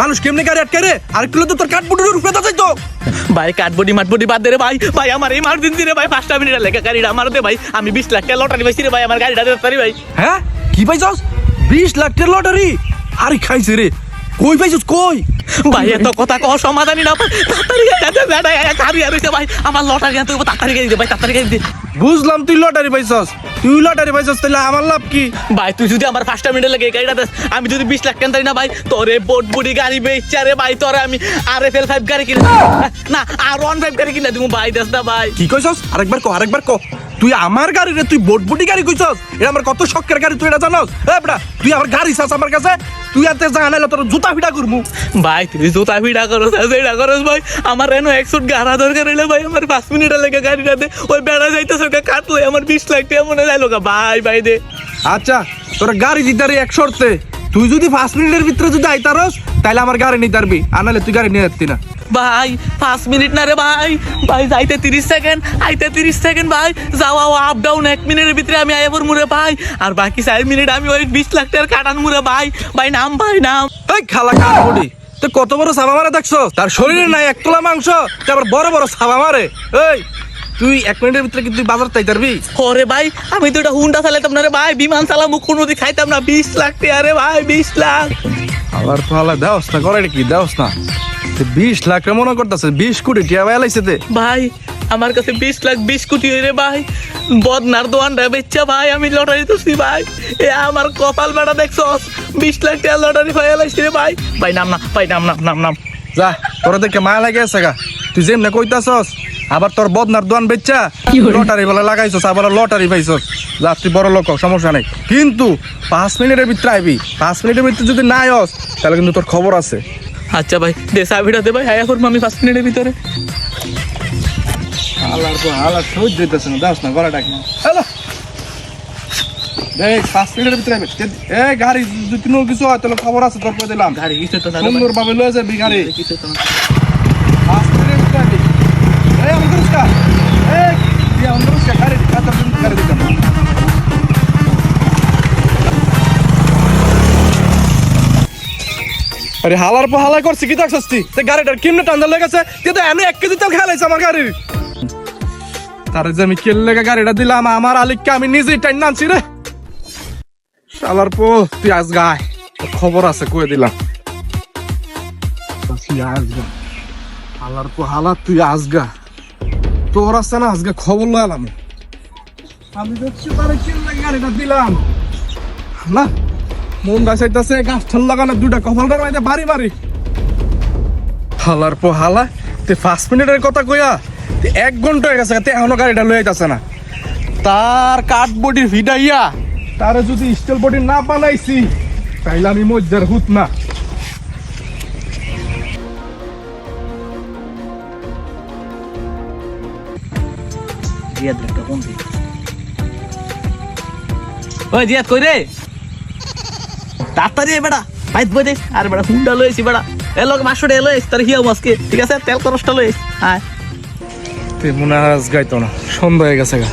মানুষ কেমনে গাড়ি আটকে রে? আর একটু তো তোর কাঠপুটুর উপরে যাই তো ভাই কাঠবডি মাঠবডি বাদ দে রে ভাই। ভাই আমার ইমার্জেন্সি রে ভাই পাঁচটা মিনিট লেখা গাড়িটা আমার দে ভাই। আমি বিশ লাখ টাকা লটারি পাইছি রে ভাই আমার গাড়িটা দে তারি ভাই। হ্যাঁ? কি পাইছস? বিশ লাখ টাকার লটারি আরে খাইছে রে। কই পাইছস? কই? ভাই এত কথা কহ সমাধানই না তাড়াতাড়ি গাড়ি বেড়া গাড়ি আর হইছে ভাই। আমার লটারি হবে তাড়াতাড়ি গাড়ি দে ভাই তাড়াতাড়ি গাড়ি দে বুঝলাম তুই লটারি পাইছস। তুই লটারি পাইছস তাহলে আমার লাভ কি? ভাই তুই যদি আমার পাঁচটা মিনিট লাগে গাড়িটা দেস আমি যদি বিশ লাখ কেন না ভাই তোরে বোট বুড়ি গাড়ি বেচছে রে ভাই তোরে আমি আর এফ এল ফাইভ গাড়ি কিনে না আর ওয়ান ফাইভ গাড়ি কিনে তুমি ভাই দেস না ভাই। কি কইছস? আরেকবার কো আরেকবার কো তুই আমার গাড়ি রে তুই বোটবুটি গাড়ি কইছস? এটা আমার কত শখের গাড়ি তুই এটা জানোস? এ তুই আমার গাড়ি চাস আমার কাছে? তুই এতে জানাইলে তোর জুতা ফিটা করমু। ভাই তুই জুতা ভিড়া করস সেটা করস ভাই। আমার এনো একশো গাড়া দরকার হইলে ভাই আমার পাঁচ মিনিট লেগে গাড়িটা দে। ওই বেড়া যাইতেছে ওকে কাটলে আমার বিশ লাখ টাকা মনে যাইলো ভাই ভাই দে। আচ্ছা তোর গাড়ি দিতারি এক শর্তে। তুই যদি পাঁচ মিনিটের ভিতরে যদি আইতারস তাহলে আমার গাড়ি নিতে পারবি আর নাহলে তুই গাড়ি নিয়ে যাচ্ছি না। ভাই পাঁচ মিনিট না রে ভাই। ভাই যাইতে তিরিশ সেকেন্ড আইতে তিরিশ সেকেন্ড ভাই। যাওয়া আপ ডাউন এক মিনিটের ভিতরে আমি আইবর মুরে ভাই। আর বাকি চার মিনিট আমি ওই বিশ লাখ টাকার কাটান মুরে ভাই। ভাই নাম ভাই নাম। এই খালা কার বডি তুই কত বড় সাবা মারে দেখছ? তার শরীরে নাই এক তোলা মাংস তারপর বড় বড় সাবা মারে এই তুই এক মিনিটের ভিতরে কিন্তু বাজার তাই পারবি ওরে ভাই আমি তো এটা হুন্ডা চালাইতাম না রে ভাই বিমান চালাম মুখ নদী খাইতাম না বিশ লাখ টাকা রে ভাই বিশ লাখ। আবার তো দেওস না করে কি দেওস না। বিশ লাখ মনে করতেছে বিশ কোটি টিয়া ভাই লাইছে ভাই আমার কাছে বিশ লাখ বিশ কোটি রে ভাই বদনার দোয়ানটা বেচ্চা ভাই আমি লটারি তুলছি ভাই। এ আমার কপাল বেড়া দেখছ? বিশ লাখ টাকা লটারি ফাইলাইছি রে ভাই। ভাই নাম না ভাই নাম নাম নাম নাম যা তোর দেখে মায়া লাগে আছে গা। তুই যেমনে কইতাছস আবার তোর বদনার দোয়ান বেচ্চা লটারি বলে লাগাইছস আবার লটারি পাইছস। যা তুই বড় লোক সমস্যা নাই। কিন্তু পাঁচ মিনিটের ভিতরে আইবি। পাঁচ মিনিটের ভিতরে যদি না আয়স তাহলে কিন্তু তোর খবর আছে। আচ্ছা ভাই দে চাবিটা দে ভাই আয়া করব আমি পাঁচ মিনিটের ভিতরে। আলার তো আলার সহ্য হইতেছে না দাস না গলা ডাক না। হ্যালো। দেখ পাঁচ মিনিটের ভিতরে আইবি এ গাড়ি যদি কোনো কিছু হয় তাহলে খবর আছে তোর করে দিলাম। গাড়ি কিছু তো সুন্দর ভাবে লয়ে যাবি গাড়ি। কিছু তো না। পাঁচ মিনিটের ভিতরে আইবি এই আমার দরস্কা এই দিয়া আমার দরস্কা গাড়ি কাতার জন্য গাড়ি দিতাম আরে হালার পর হালাই করছি কি দেখছিস তুই? তে গাড়িটার কেমনে টান্দা লেগেছে কিন্তু এনে এক কেজি তেল খেলাইছে আমার গাড়ির। তার যে আমি কেল গাড়িটা দিলাম, আমার আলিককে আমি নিজেই টাইন আনছি রে। শালার পো তুই আজ গায় খবর আছে, কয়ে দিলাম। হালার পো হালা, তুই তোর আছে না খবর গাড়িটা দিলাম। মন গাছ লাগানো দুটা বাড়ি হালার তে পাঁচ মিনিটের কথা কইয়া এক ঘণ্টা হয়ে গেছে এখনও গাড়িটা লয়ে যাচ্ছে না। তার কাঠ বডির ভিডাইয়া, তারে যদি স্টিল বডি না বানাইছি, তাইলে আমি মজ্জার হুত না। তাড়াতাড়ি বেটা আর বেটা হুন্ডা লইছি বেটা এ লোক এলো তার হিয়াও মাসকে ঠিক আছে? তেল খরচটা লই হ্যাঁ তে মনে হয় আজ গাইতো না। সন্ধ্যা হয়ে গেছে গা।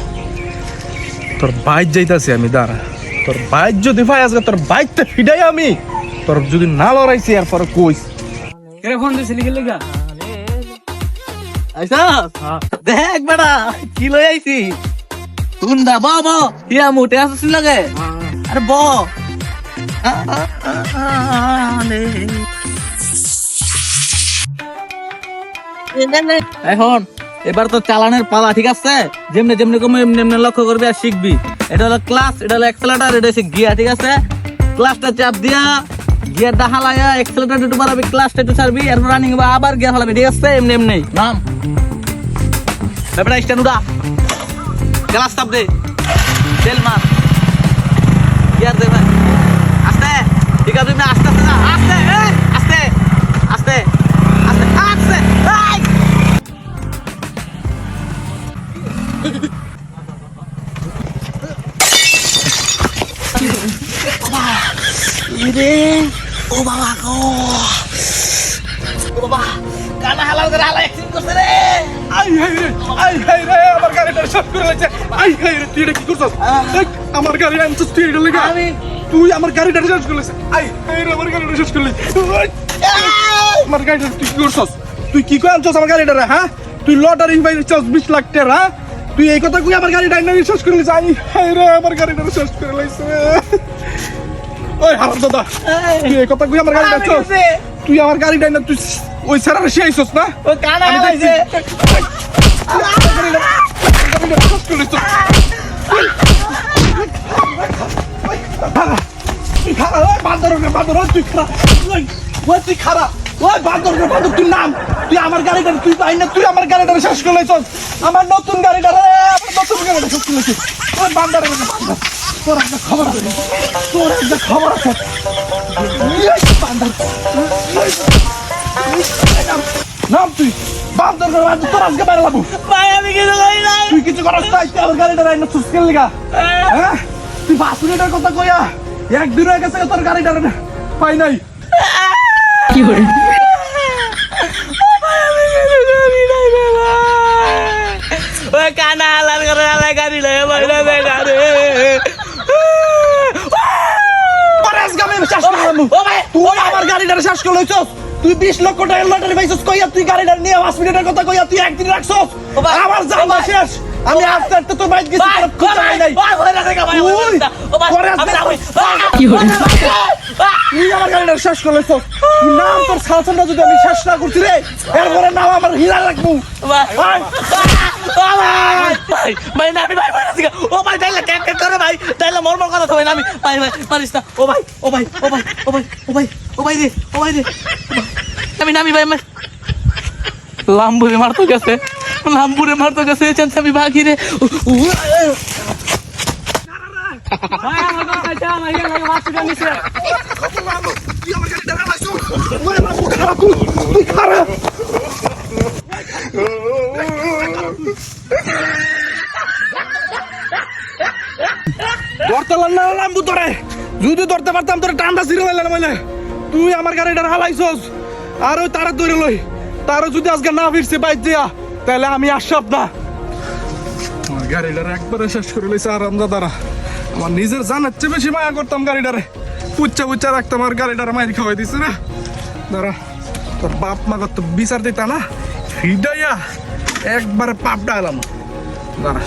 তোর বাইক যাইতাছি আমি দাঁড়া। তোর বাইক যদি ভাই আজকে তোর বাইকটা ফিডাই আমি তোর যদি না লড়াইছি এরপরে কইস। কেরে ফোন দিছিলি কি লাগা? আইসা? দেখ বেটা কি লই আইছি? হুন্ডা ব ব হিয়া মোটে আসছিস লাগে? আরে ব। এখন এবার তো চালানের পালা, ঠিক আছে? যেমনি যেমনি কমে এমনি এমনি লক্ষ্য করবি আর শিখবি। এটা হলো ক্লাস এটা হলো এক্সেলেটার এটা হচ্ছে গিয়া ঠিক আছে? ক্লাসটা চাপ দিয়া গিয়ারটা হালায়া এক্সেলেটার একটু বাড়াবি ক্লাসটা একটু ছাড়বি, এরপর রানিং বা আবার গিয়ার হালাবি, ঠিক আছে? এমনি এমনি, নাম? ব্যাপারটা স্ট্যান্ড উড়া ক্লাস চাপ দে। তেল মার। গিয়ার দে ভাই। আস্তে। ঠিক আছে তুমি আস্তে আস্তে আস্তে কানা হালাল করে হালা অ্যাক্সিডেন্ট করছে রে। আই হাই রে আই হাই রে আমার গাড়িটা শেষ করে লাগছে আই হাই রে তুই এটা কি করছস? এই, আমার গাড়ি আনছিস তুই এটা লেগে। আমি- তুই আমার গাড়িটা শেষ করে লাগছে আই হাই রে আমার গাড়িটা শেষ করে আমার গাড়িটা তুই কি করছস? তুই কি করে আনছস আমার গাড়িটা রে হ্যাঁ? তুই লটারি পাই চাস বিশ লাখ টাকা হ্যাঁ? তুই এই কথা কই আমার গাড়িটা আইনা শেষ করে লাগছে আই হাই রে আমার গাড়িটা শেষ করে লাগছে ওই হারাম দাদা তুই এই কথা কই আমার গাড়িটা আমি তুই আমার গাড়িটা আইনা তুই ওই সারার সে আইছস না ও কানা তুই আমার গাড়িটা তুই পাই না তুই আমার গাড়িটা শেষ করে আমার নতুন গাড়িটা নতুন গাড়িটা শেষ বান্দর তোর একটা খবর তোর একটা খবর আছে নাম তুই। বান্দর রে বান্দর তোর আজকে বাইরে লাবু ভাই আমি কিছু করি নাই। তুই কিছু করাস নাই তুই আমার গাড়িটা রাইনা সুস্কেল লিগা। হ্যাঁ। তুই পাঁচ মিনিটের কথা কইয়া একদিন হয়ে গেছে তোর গাড়িটা পাই নাই। ওই কানা হালার করে হালাই গাড়ি লয়ে বাইরে গাড়ি। পরে আজকে শেষ করে ও ভাই তুই আমার গাড়িটা শেষ করে লইছস। তুই বিশ লক্ষ টাকার লটারি পাইছিস কইয়া তুই গাড়িটা নিয়ে পাঁচ মিনিটের কথা কইয়া তুই একদিন রাখছস। আমার জামা শেষ। আমি আস্তে আস্তে তোর বাইক গেছি খুঁজে পাই নাই। কি হলো তুই আমার গাড়িটা শেষ করে লইছস তুই নাম তোর সালসানটা যদি আমি শেষ না করছি রে এরপরে নাম আমার হীরা রাখব। ভাই ও ভাই তাইলে ভাই তাইলে ভাই ভাই ও ভাই ও ভাই ও ভাই ভাই রে লাম্বুরে মারতো গেছে লাম্বুরে মারতো গেছে চান্স আমি ভাগি রে কথা চাই আমার ইয়া লাগে বাসুটা নিছে তুই আমার গাড়িটা রাখছস ওরে বাবু খারাপ তুই তুই খারাপ ধরতে পারলাম না লাম্বু তোরে যদি ধরতে পারতাম, তোরে টান্ডা ছিঁড়ে লাইলাম মানে তুই আমার গাড়িটা হালাইছস, আর ওই তারা ধরে লই। তারও যদি আজকে না ফিরছে বাইক দিয়া তাহলে আমি আসব না। আমার গাড়িটারে একবারে শেষ করে লইছে আরাম দাদারা আমার নিজের জানার চেয়ে বেশি মায়া করতাম গাড়িটারে। পুচ্চা পুচ্চা রাখতাম, আর গাড়িটারে মাইর খাওয়াই দিছে না। দাঁড়া, তোর বাপ মা কত বিচার দিতা না? হিডাইয়া একবারে পাপ ডালাম দাঁড়া।